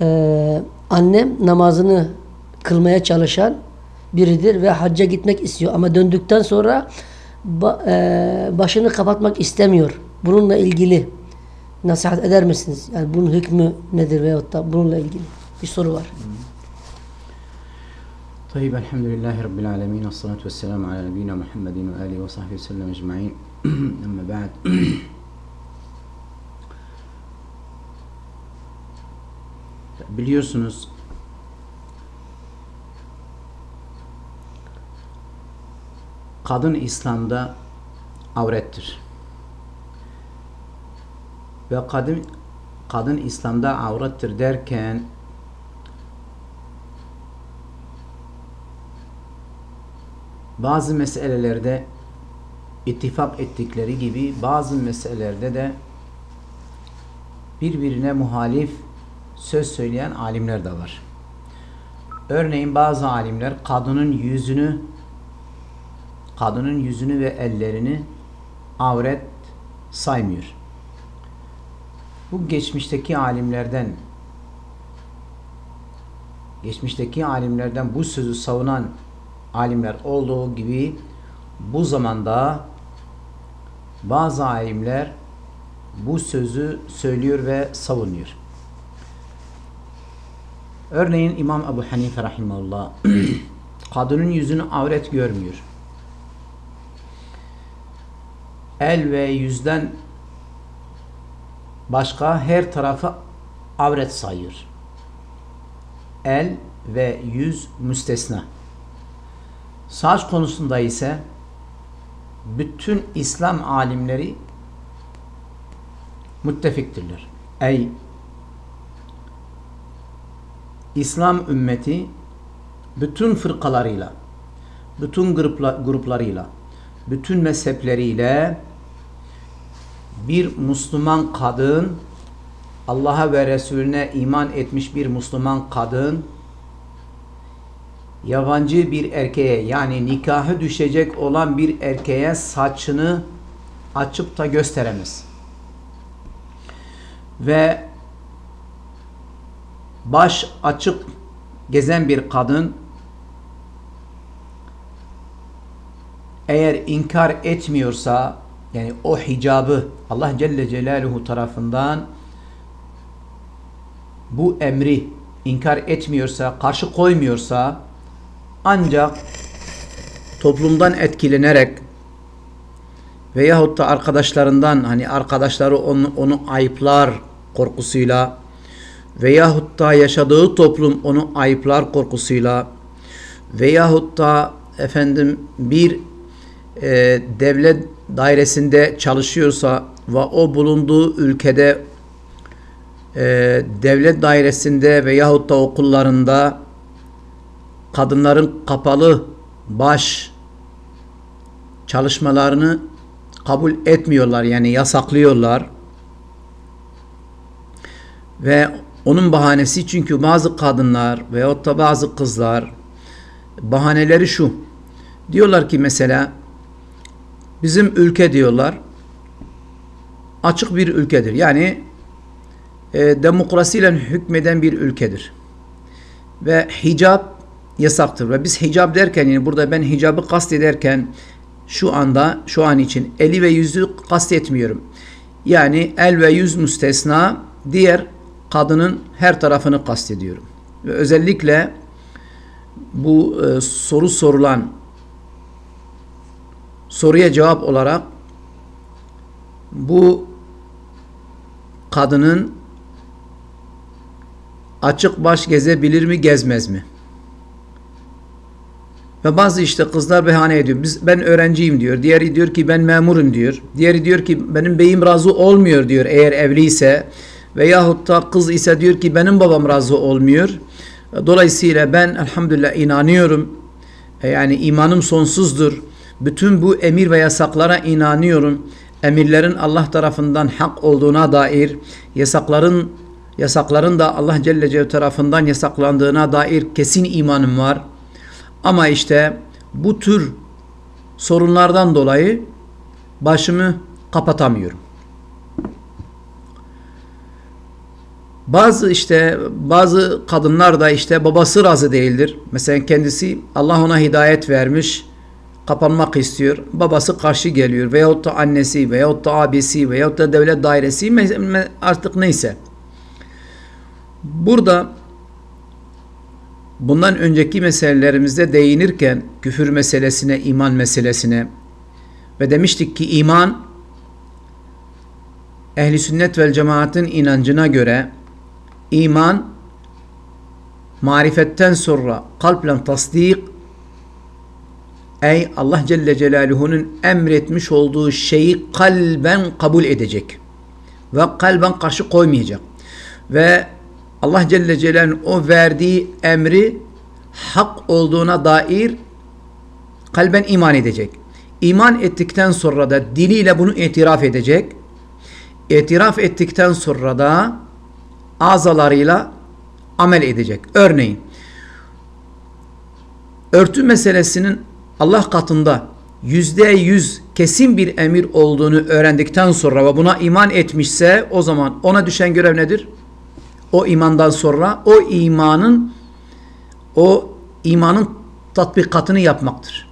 e, annem namazını kılmaya çalışan biridir ve hacca gitmek istiyor ama döndükten sonra ba- e, başını kapatmak istemiyor. Bununla ilgili nasihat eder misiniz? Yani bunun hükmü nedir veyahut da bununla ilgili bir soru var. طيب الحمد لله رب العالمين والصلاة والسلام على نبينا محمد وآله وصحبه وسلم أجمعين أما بعد Biliyorsunuz kadın İslam'da avrettir. Ve kadın kadın İslam'da avrettir derken bazı meselelerde ittifak ettikleri gibi bazı meselelerde de birbirine muhalif söz söyleyen alimler de var. Örneğin bazı alimler kadının yüzünü kadının yüzünü ve ellerini avret saymıyor. Bu geçmişteki alimlerden geçmişteki alimlerden bu sözü savunan alimler olduğu gibi bu zamanda bazı alimler bu sözü söylüyor ve savunuyor. Örneğin İmam Ebu Hanife rahimahullah kadının yüzünü avret görmüyor. El ve yüzden başka her tarafı avret sayıyor. El ve yüz müstesna. Saç konusunda ise bütün İslam alimleri müttefiktirler. Ey İslam ümmeti bütün fırkalarıyla, bütün gruplarıyla, bütün mezhepleriyle bir Müslüman kadın Allah'a ve Resulüne iman etmiş bir Müslüman kadın yabancı bir erkeğe yani nikahı düşecek olan bir erkeğe saçını açıp da gösteremez. Ve baş açık gezen bir kadın eğer inkar etmiyorsa yani o hicabı Allah Celle Celaluhu tarafından bu emri inkar etmiyorsa, karşı koymuyorsa ancak toplumdan etkilenerek veyahut da arkadaşlarından hani arkadaşları onu, onu ayıplar korkusuyla veyahut da yaşadığı toplum onu ayıplar korkusuyla veyahut da efendim bir e, devlet dairesinde çalışıyorsa ve o bulunduğu ülkede e, devlet dairesinde veyahut da okullarında kadınların kapalı baş çalışmalarını kabul etmiyorlar yani yasaklıyorlar ve onun bahanesi çünkü bazı kadınlar veyahut da bazı kızlar bahaneleri şu diyorlar ki mesela bizim ülke diyorlar açık bir ülkedir yani e, demokrasiyle hükmeden bir ülkedir ve hicap yasaktır. Ve biz hicab derken yani burada ben hicabı kastederken şu anda şu an için eli ve yüzü kastetmiyorum. Yani el ve yüz müstesna diğer kadının her tarafını kastediyorum. Ve özellikle bu e, soru sorulan soruya cevap olarak bu kadının açık baş gezebilir mi gezmez mi? Ve bazı işte kızlar behane ediyor. Biz, ben öğrenciyim diyor. Diğeri diyor ki ben memurum diyor. Diğeri diyor ki benim beyim razı olmuyor diyor eğer evliyse. Veyahut da kız ise diyor ki benim babam razı olmuyor. Dolayısıyla ben elhamdülillah inanıyorum. E, yani imanım sonsuzdur. Bütün bu emir ve yasaklara inanıyorum. Emirlerin Allah tarafından hak olduğuna dair, yasakların yasakların da Allah Celle Celle tarafından yasaklandığına dair kesin imanım var. Ama işte bu tür sorunlardan dolayı başımı kapatamıyorum. Bazı işte bazı kadınlar da işte babası razı değildir. Mesela kendisi Allah ona hidayet vermiş, kapanmak istiyor. Babası karşı geliyor veyahut da annesi veyahut da abisi veyahut da devlet dairesi artık neyse. Burada bundan önceki meselelerimizde değinirken küfür meselesine, iman meselesine ve demiştik ki iman ehli sünnet vel cemaatin inancına göre iman marifetten sonra kalple tasdik ey Allah Celle Celaluhu'nun emretmiş olduğu şeyi kalben kabul edecek ve kalben karşı koymayacak ve Allah Celle Celaluhu'nun o verdiği emri hak olduğuna dair kalben iman edecek. İman ettikten sonra da diliyle bunu itiraf edecek. İtiraf ettikten sonra da azalarıyla amel edecek. Örneğin örtü meselesinin Allah katında yüzde yüz kesin bir emir olduğunu öğrendikten sonra ve buna iman etmişse o zaman ona düşen görev nedir? O imandan sonra o imanın o imanın tatbikatını yapmaktır.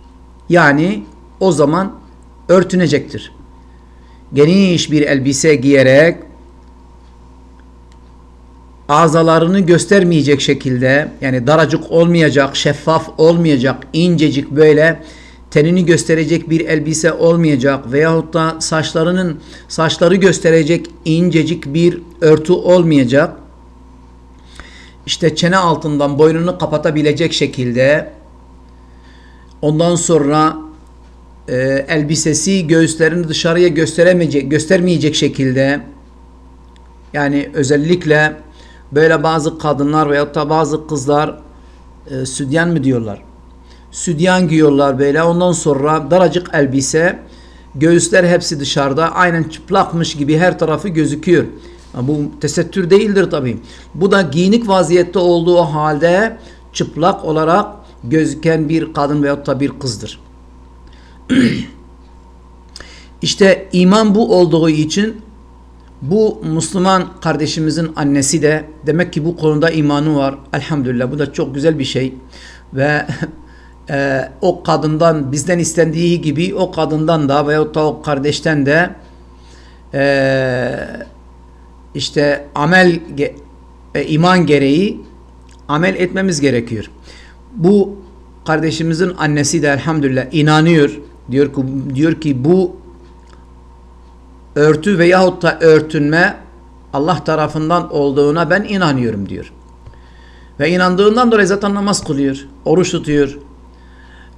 Yani o zaman örtünecektir. Geniş bir elbise giyerek azalarını göstermeyecek şekilde yani daracık olmayacak, şeffaf olmayacak, incecik böyle tenini gösterecek bir elbise olmayacak veyahut da saçlarının saçları gösterecek incecik bir örtü olmayacak. İşte çene altından boynunu kapatabilecek şekilde ondan sonra e, elbisesi göğüslerini dışarıya gösteremeyecek, göstermeyecek şekilde yani özellikle böyle bazı kadınlar veyahut da bazı kızlar e, südyen mi diyorlar? Südyan giyiyorlar böyle. Ondan sonra daracık elbise, göğüsler hepsi dışarıda. Aynen çıplakmış gibi her tarafı gözüküyor. Bu tesettür değildir tabii. Bu da giyinik vaziyette olduğu halde çıplak olarak gözüken bir kadın veyahut da bir kızdır. işte iman bu olduğu için bu Müslüman kardeşimizin annesi de demek ki bu konuda imanı var. Elhamdülillah bu da çok güzel bir şey. Ve e, o kadından bizden istendiği gibi o kadından da veyahut da o kardeşten de e, işte amel e, iman gereği amel etmemiz gerekiyor. Bu kardeşimizin annesi de elhamdülillah inanıyor. Diyor ki, diyor ki bu örtü veyahut da örtünme Allah tarafından olduğuna ben inanıyorum diyor. Ve inandığından dolayı zaten namaz kılıyor, oruç tutuyor.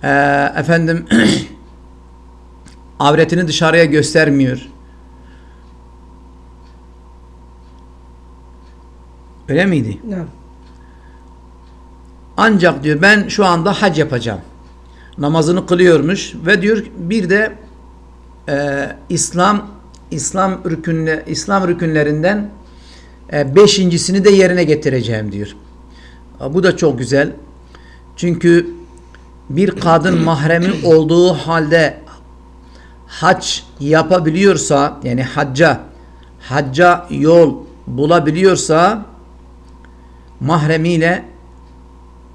Ee, efendim avretini dışarıya göstermiyor. Öyle miydi? Evet. Ancak diyor ben şu anda hac yapacağım. Namazını kılıyormuş ve diyor bir de e, İslam İslam rükünle İslam rükünlerinden e, beşincisini de yerine getireceğim diyor. Bu da çok güzel. Çünkü bir kadın mahremi olduğu halde hac yapabiliyorsa yani hacca hacca yol bulabiliyorsa mahremiyle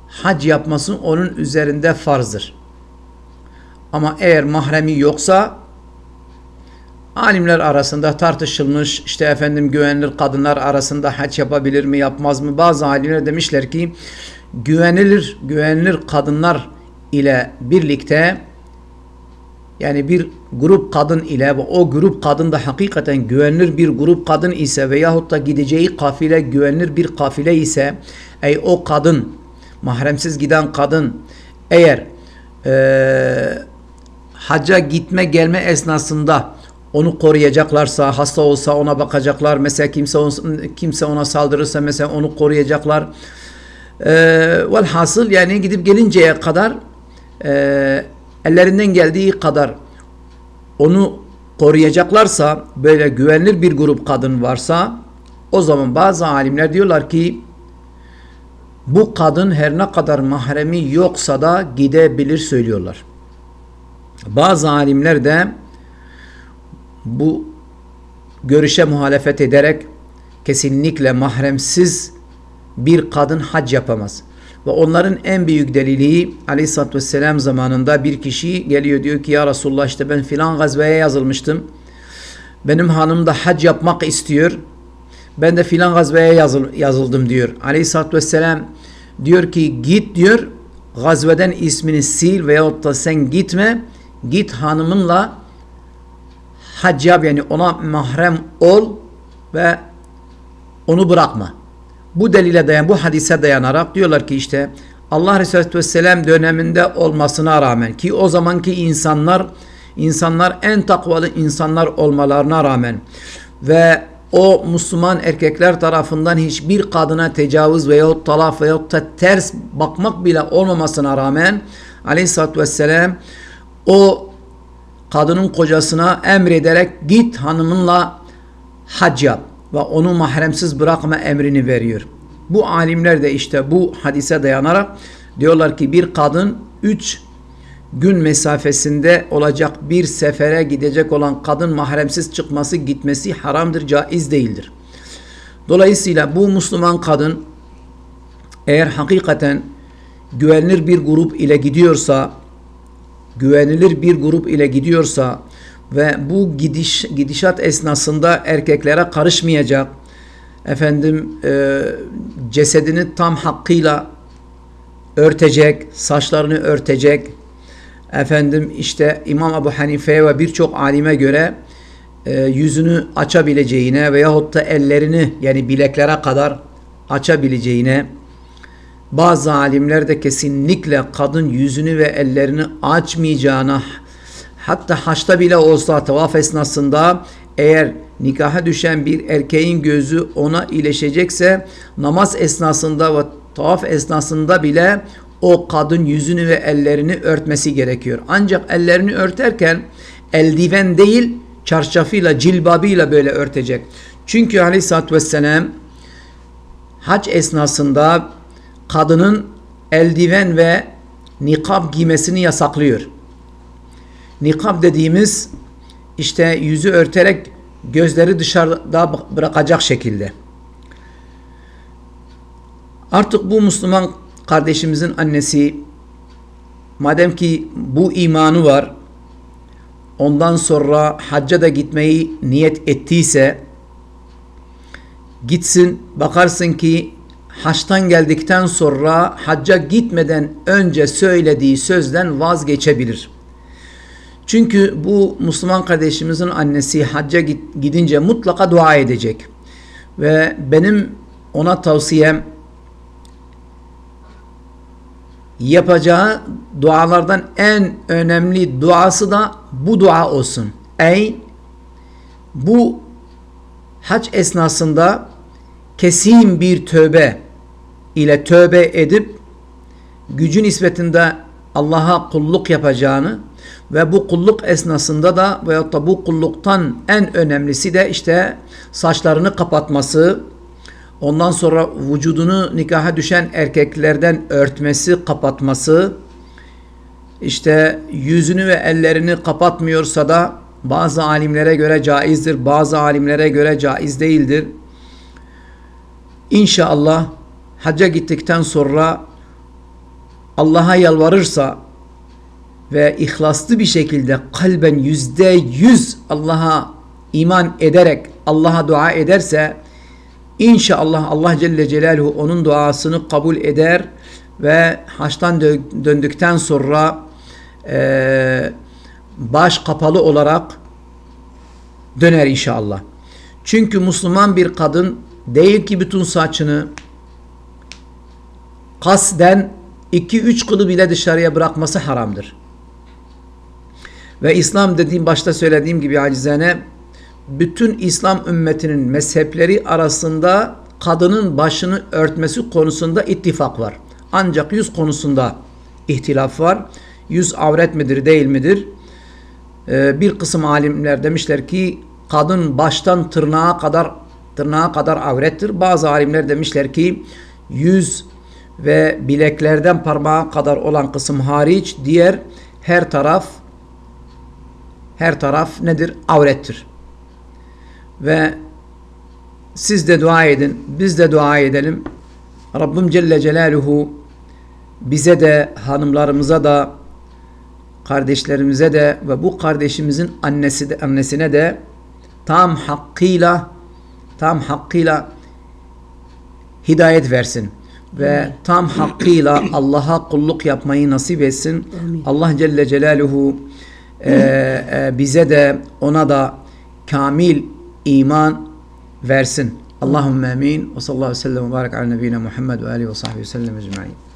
hac yapması onun üzerinde farzdır. Ama eğer mahremi yoksa alimler arasında tartışılmış işte efendim güvenilir kadınlar arasında hac yapabilir mi yapmaz mı? Bazı alimler demişler ki güvenilir güvenilir kadınlar ile birlikte yani bir grup kadın ile o grup kadın da hakikaten güvenilir bir grup kadın ise veyahut da gideceği kafile güvenilir bir kafile ise ey o kadın mahremsiz giden kadın eğer e, hacca gitme gelme esnasında onu koruyacaklarsa hasta olsa ona bakacaklar mesela kimse kimse ona saldırırsa mesela onu koruyacaklar e, velhasıl yani gidip gelinceye kadar e, ellerinden geldiği kadar onu koruyacaklarsa böyle güvenilir bir grup kadın varsa o zaman bazı alimler diyorlar ki bu kadın her ne kadar mahremi yoksa da gidebilir söylüyorlar. Bazı alimler de bu görüşe muhalefet ederek kesinlikle mahremsiz bir kadın hac yapamaz. Ve onların en büyük delili Aleyhisselatü Vesselam zamanında bir kişi geliyor diyor ki ya Resulullah işte ben filan gazveye yazılmıştım. Benim hanım da hac yapmak istiyor. Ben de filan gazveye yazıl, yazıldım diyor. Aleyhisselatü Vesselam diyor ki git diyor gazveden ismini sil veyahut da sen gitme. Git hanımınla hac yap yani ona mahrem ol ve onu bırakma. Bu delile dayan, bu hadise dayanarak diyorlar ki işte Allah Resulü Vesselam döneminde olmasına rağmen ki o zamanki insanlar insanlar en takvalı insanlar olmalarına rağmen ve o Müslüman erkekler tarafından hiçbir kadına tecavüz veyahut talaf veyahut da ters bakmak bile olmamasına rağmen aleyhissalatü vesselam o kadının kocasına emrederek git hanımınla hac yap ve onu mahremsiz bırakma emrini veriyor. Bu alimler de işte bu hadise dayanarak diyorlar ki bir kadın üç gün mesafesinde olacak bir sefere gidecek olan kadın mahremsiz çıkması gitmesi haramdır, caiz değildir. Dolayısıyla bu Müslüman kadın eğer hakikaten güvenilir bir grup ile gidiyorsa güvenilir bir grup ile gidiyorsa ve bu gidiş gidişat esnasında erkeklere karışmayacak efendim e, cesedini tam hakkıyla örtecek, saçlarını örtecek. Efendim işte İmam Ebu Hanife'ye ve birçok alime göre e, yüzünü açabileceğine veyahut da ellerini yani bileklere kadar açabileceğine bazı alimler de kesinlikle kadın yüzünü ve ellerini açmayacağına hatta haçta bile olsa tavaf esnasında eğer nikaha düşen bir erkeğin gözü ona iyileşecekse namaz esnasında ve tavaf esnasında bile o kadın yüzünü ve ellerini örtmesi gerekiyor. Ancak ellerini örterken eldiven değil çarşafıyla cilbabıyla böyle örtecek. Çünkü aleyhissalatü vesselam hac esnasında kadının eldiven ve nikab giymesini yasaklıyor. Nikab dediğimiz işte yüzü örterek gözleri dışarıda bırakacak şekilde. Artık bu Müslüman kardeşimizin annesi madem ki bu imanı var ondan sonra hacca da gitmeyi niyet ettiyse gitsin bakarsın ki haçtan geldikten sonra hacca gitmeden önce söylediği sözden vazgeçebilir. Çünkü bu Müslüman kardeşimizin annesi hacca gidince mutlaka dua edecek. Ve benim ona tavsiyem yapacağı dualardan en önemli duası da bu dua olsun. Ey bu hac esnasında kesin bir tövbe ile tövbe edip gücü nispetinde Allah'a kulluk yapacağını ve bu kulluk esnasında da veyahut da bu kulluktan en önemlisi de işte saçlarını kapatması, ondan sonra vücudunu nikaha düşen erkeklerden örtmesi, kapatması, işte yüzünü ve ellerini kapatmıyorsa da bazı alimlere göre caizdir, bazı alimlere göre caiz değildir. İnşallah hacca gittikten sonra Allah'a yalvarırsa ve ihlaslı bir şekilde kalben yüzde yüz Allah'a iman ederek Allah'a dua ederse inşallah Allah Celle Celaluhu onun duasını kabul eder ve haçtan döndükten sonra e, baş kapalı olarak döner inşallah. Çünkü Müslüman bir kadın değil ki bütün saçını kasden iki üç kılı bile dışarıya bırakması haramdır. Ve İslam dediğim başta söylediğim gibi acizane bütün İslam ümmetinin mezhepleri arasında kadının başını örtmesi konusunda ittifak var. Ancak yüz konusunda ihtilaf var. Yüz avret midir değil midir? Ee, bir kısım alimler demişler ki kadın baştan tırnağa kadar tırnağa kadar avrettir. Bazı alimler demişler ki yüz ve bileklerden parmağa kadar olan kısım hariç diğer her taraf her taraf nedir? Avrettir. Ve siz de dua edin, biz de dua edelim. Rabbim Celle Celaluhu bize de, hanımlarımıza da, kardeşlerimize de ve bu kardeşimizin annesi de, annesine de tam hakkıyla tam hakkıyla hidayet versin ve tam hakkıyla Allah'a kulluk yapmayı nasip etsin. Amin. Allah Celle Celaluhu e, e, bize de ona da kamil iman versin. Allahümme amin. Ve sallallahu aleyhi ve sellem ve barik ala nebine Muhammed ve alihi ve sahbihi ve sellem ecma'in.